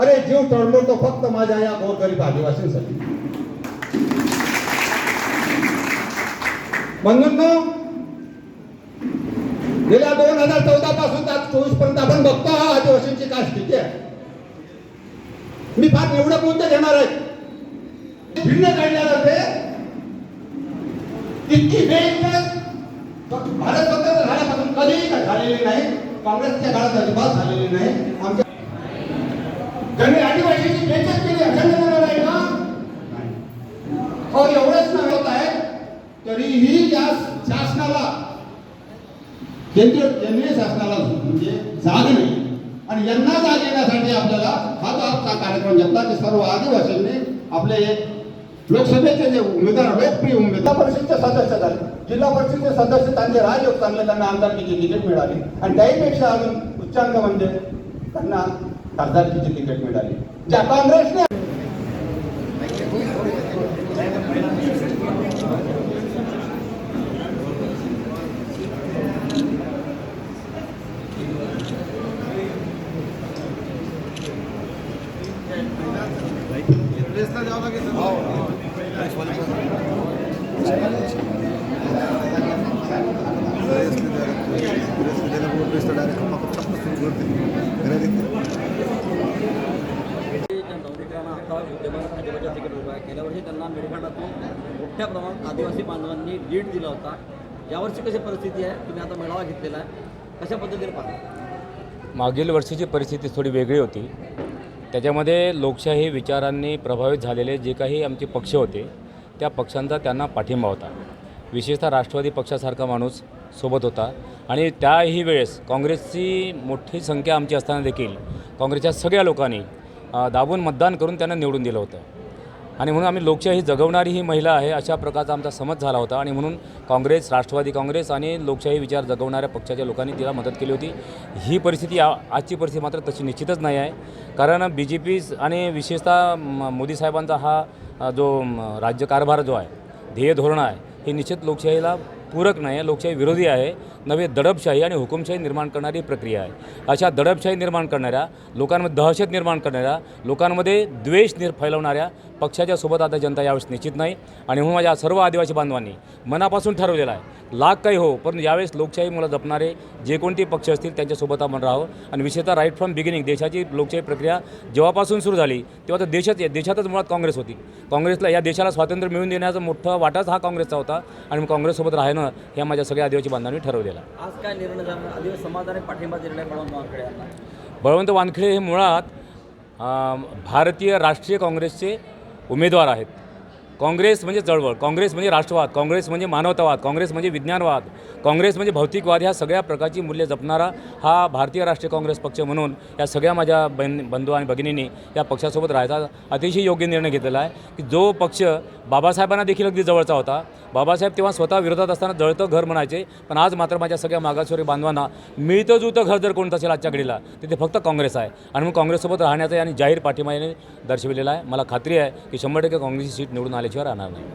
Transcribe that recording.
अरे जीव तळमळतो फक्त माझ्या या गोरगरीब आदिवासींसाठी. म्हणून गेल्या दोन हजार चौदा पासून आज चोवीसपर्यंत आपण बघतो हा आदिवासींची काय स्थिती आहे. मी फार एवढं मुद्दे घेणार आहे. भिन्न काढल्या जाते इतकी बेइज्जत भारत स्वतंत्र झाल्यापासून कधीही झालेली नाही. काँग्रेसच्या काळात अजिबात झालेली नाही. आमच्या त्यांनी आदिवासीची बेइज्जत केली आहे का हो एवढंच नाही होत आहे तरीही या शासनाला केंद्रीय केंद्रीय शासनाला म्हणजे जाग नाही. आणि यांना जाग येण्यासाठी आपल्याला हा जो आजचा कार्यक्रम घेतला की सर्व आदिवासींनी आपले लोकसभेचे जे उमेदवार लोकप्रिय उमेदवार जिल्हा परिषदचे सदस्य झाले. जिल्हा परिषदचे सदस्य त्यांचे राजयोग चांगले त्यांना आमदारकीची तिकीट मिळाली. आणि त्याहीपेक्षा अजून उच्चांक म्हणजे त्यांना खासदारकीची तिकीट मिळाली. ज्या काँग्रेस विद्यमान भाजपच्या तिकीट उभं आहे गेल्या वर्षी त्यांना मेळघाटातून मोठ्या प्रमाणात आदिवासी बांधवांनी लीड दिला होता. यावर्षी कशी परिस्थिती आहे? तुम्ही आता मेळावा घेतलेला आहे. कशा पद्धतीने पाहता? मागील वर्षीची परिस्थिती थोडी वेगळी होती. त्याच्यामध्ये लोकशाही विचारांनी प्रभावित झालेले जे काही आमचे पक्ष होते त्या पक्षांचा त्यांना पाठिंबा होता. विशेषतः राष्ट्रवादी पक्षासारखा माणूस सोबत होता आणि त्याही वेळेस काँग्रेसची मोठी संख्या आमची असताना देखील काँग्रेसच्या सगळ्या लोकांनी दाबून मतदान करून त्यांना निवडून दिलं होतं. आणि म्हणून आम्ही लोकशाही जगवणारी ही महिला आहे अशा प्रकारचा आमचा समज झाला होता. आणि म्हणून काँग्रेस राष्ट्रवादी काँग्रेस आणि लोकशाही विचार जगवणाऱ्या पक्षाच्या लोकांनी तिला मदत केली होती. ही परिस्थिती आ आजची परिस्थिती मात्र तशी निश्चितच नाही आहे. कारण बी जे पी आणि विशेषतः म- मोदी साहेबांचा हा जो राज्यकारभार जो आहे ध्येय धोरण आहे हे निश्चित लोकशाहीला पूरक नाही आहे लोकशाही विरोधी आहे. नवे दडपशाही आणि हुकुमशाही निर्माण करणारी प्रक्रिया आहे. अशा दडपशाही निर्माण करणाऱ्या लोकांमध्ये दहशत निर्माण करणाऱ्या लोकांमध्ये द्वेष निर् फैलवणाऱ्या पक्षाच्या सोबत आता जनता यावेळेस निश्चित नाही. आणि म्हणून माझ्या सर्व आदिवासी बांधवांनी मनापासून ठरवलेलं आहे लाख काही हो पण यावेळेस लोकशाही मला जपणारे जे कोणते पक्ष असतील त्यांच्यासोबत आपण राहावं. आणि विशेषतः राईट फ्रॉम बिगिनिंग देशाची लोकशाही प्रक्रिया जेव्हापासून सुरू झाली तेव्हा तर देशात देशातच मुळात काँग्रेस होती. काँग्रेसला या देशाला स्वातंत्र्य मिळवून देण्याचा मोठा वाटाच हा काँग्रेसचा होता. आणि मग काँग्रेससोबत राहणं हे माझ्या सगळ्या आदिवासी बांधवांनी ठरवलेलं आज काय निर्णय झाला? आदिवासी समाजाने पाठिंबा दिलेला आहे बळवंत वानखेडे बळवंत वानखेडे हे मुळात भारतीय राष्ट्रीय काँग्रेसचे उमेदवार आहेत. काँग्रेस म्हणजे चळवळ काँग्रेस म्हणजे राष्ट्रवाद काँग्रेस म्हणजे मानवतावाद काँग्रेस म्हणजे विज्ञानवाद काँग्रेस म्हणजे भौतिकवाद ह्या सगळ्या प्रकारची मूल्य जपणारा हा भारतीय राष्ट्रीय काँग्रेस पक्ष म्हणून या सगळ्या माझ्या बन बंधू आणि भगिनींनी या पक्षासोबत राहायचा अतिशय योग्य निर्णय घेतलेला आहे की जो पक्ष बाबासाहेबांना देखील अगदी जवळचा होता. बाबासाहेब तेव्हा स्वतः विरोधात असताना जळतं घर म्हणायचे पण आज मात्र माझ्या सगळ्या मागासवर्गीय बांधवांना मिळतं जुळतं घर जर कोणतं असेल आजच्या घडीला तिथे फक्त काँग्रेस आहे. आणि मग काँग्रेससोबत राहण्याचा आणि जाहीर पाठिंबा याने दर्शविलेला आहे. मला खात्री आहे की शंभर टक्के काँग्रेसची सीट निवडून কিছু আর আনা নাই।